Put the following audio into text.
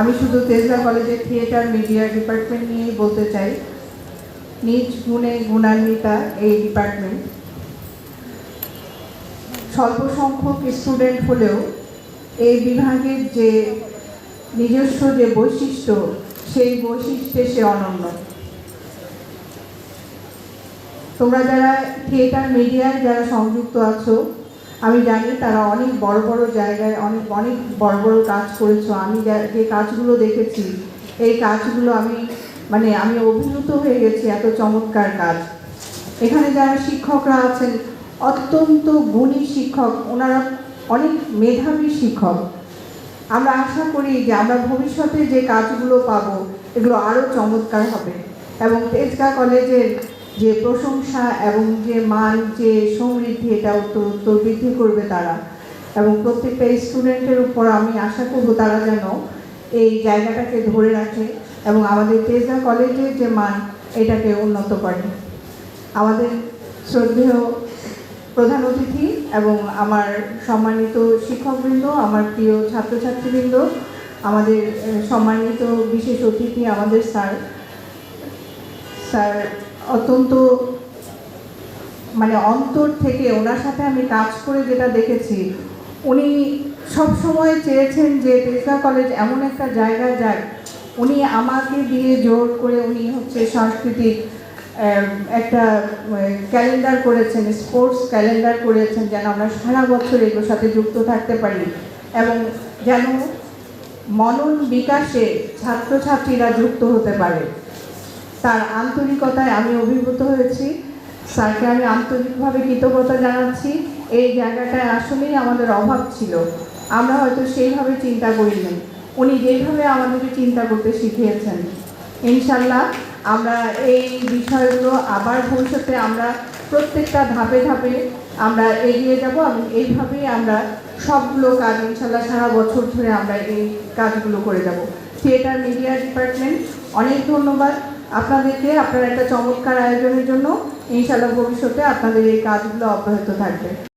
আমি শুধু তেজলা কলেজের থিয়েটার মিডিয়া ডিপার্টমেন্ট নিয়েই বলতে চাই। নিজ গুণে গুণান্বিতা এই ডিপার্টমেন্ট স্বল্প সংখ্যক স্টুডেন্ট হলেও এই বিভাগের যে নিজস্ব যে বৈশিষ্ট্য, সেই বৈশিষ্ট্যে সে অনন্য। তোমরা যারা থিয়েটার মিডিয়ায় যারা সংযুক্ত আছো আমি জানি তারা অনেক বড় বড় জায়গায় অনেক অনেক বড় বড় কাজ করেছ। আমি যা- কাজগুলো দেখেছি, এই কাজগুলো আমি মানে আমি অভিভূত হয়ে গেছি এত চমৎকার কাজ। এখানে যারা শিক্ষকরা আছেন, অত্যন্ত গুণী শিক্ষক, ওনারা অনেক মেধাবী শিক্ষক। আমরা আশা করি যে আমরা ভবিষ্যতে যে কাজগুলো পাবো, এগুলো আরও চমৎকার হবে। এবং তেজগা কলেজের যে প্রশংসা এবং যে মান, যে সমৃদ্ধি, এটা উত্তর বৃদ্ধি করবে তারা। এবং প্রত্যেকটা স্টুডেন্টের উপর আমি আশা করব তারা যেন এই জায়গাটাকে ধরে রাখে এবং আমাদের তেজগা কলেজের যে মান, এটাকে উন্নত করে। আমাদের শ্রদ্ধেয় প্রধান অতিথি এবং আমার সম্মানিত শিক্ষকবৃন্দ, আমার প্রিয় ছাত্রছাত্রীবৃন্দ, আমাদের সম্মানিত বিশেষ অতিথি আমাদের স্যার স্যার অত্যন্ত মানে অন্তর থেকে ওনার সাথে আমি কাজ করে যেটা দেখেছি, উনি সবসময় চেয়েছেন যে তেজগা কলেজ এমন একটা জায়গায় যাক। উনি আমাকে দিয়ে জোর করে উনি হচ্ছে সাংস্কৃতিক একটা ক্যালেন্ডার করেছেন, স্পোর্টস ক্যালেন্ডার করেছেন, যেন আমরা সারা বছর এগুলোর সাথে যুক্ত থাকতে পারি। এবং যেন মনন বিকাশে ছাত্রছাত্রীরা যুক্ত হতে পারে। তার আন্তরিকতায় আমি অভিভূত হয়েছি। স্যারকে আমি আন্তরিকভাবে কৃতজ্ঞতা জানাচ্ছি। এই জায়গাটায় আসলেই আমাদের অভাব ছিল। আমরা হয়তো সেইভাবে চিন্তা করিনি উনি যেভাবে আমাদেরকে চিন্তা করতে শিখিয়েছেন। ইনশাল্লাহ আমরা এই বিষয়গুলো আবার ভবিষ্যতে আমরা প্রত্যেকটা ধাপে ধাপে আমরা এগিয়ে যাব এবং এইভাবেই আমরা সবগুলো কাজ ইনশাল্লাহ সারা বছর ধরে আমরা এই কাজগুলো করে যাব। থিয়েটার মিডিয়া ডিপার্টমেন্ট, অনেক ধন্যবাদ। আপনাদেরকে আপনার একটা চমৎকার আয়োজনের জন্য ইনশাল্লাহ ভবিষ্যতে আপনাদের এই কাজগুলো অব্যাহত থাকবে।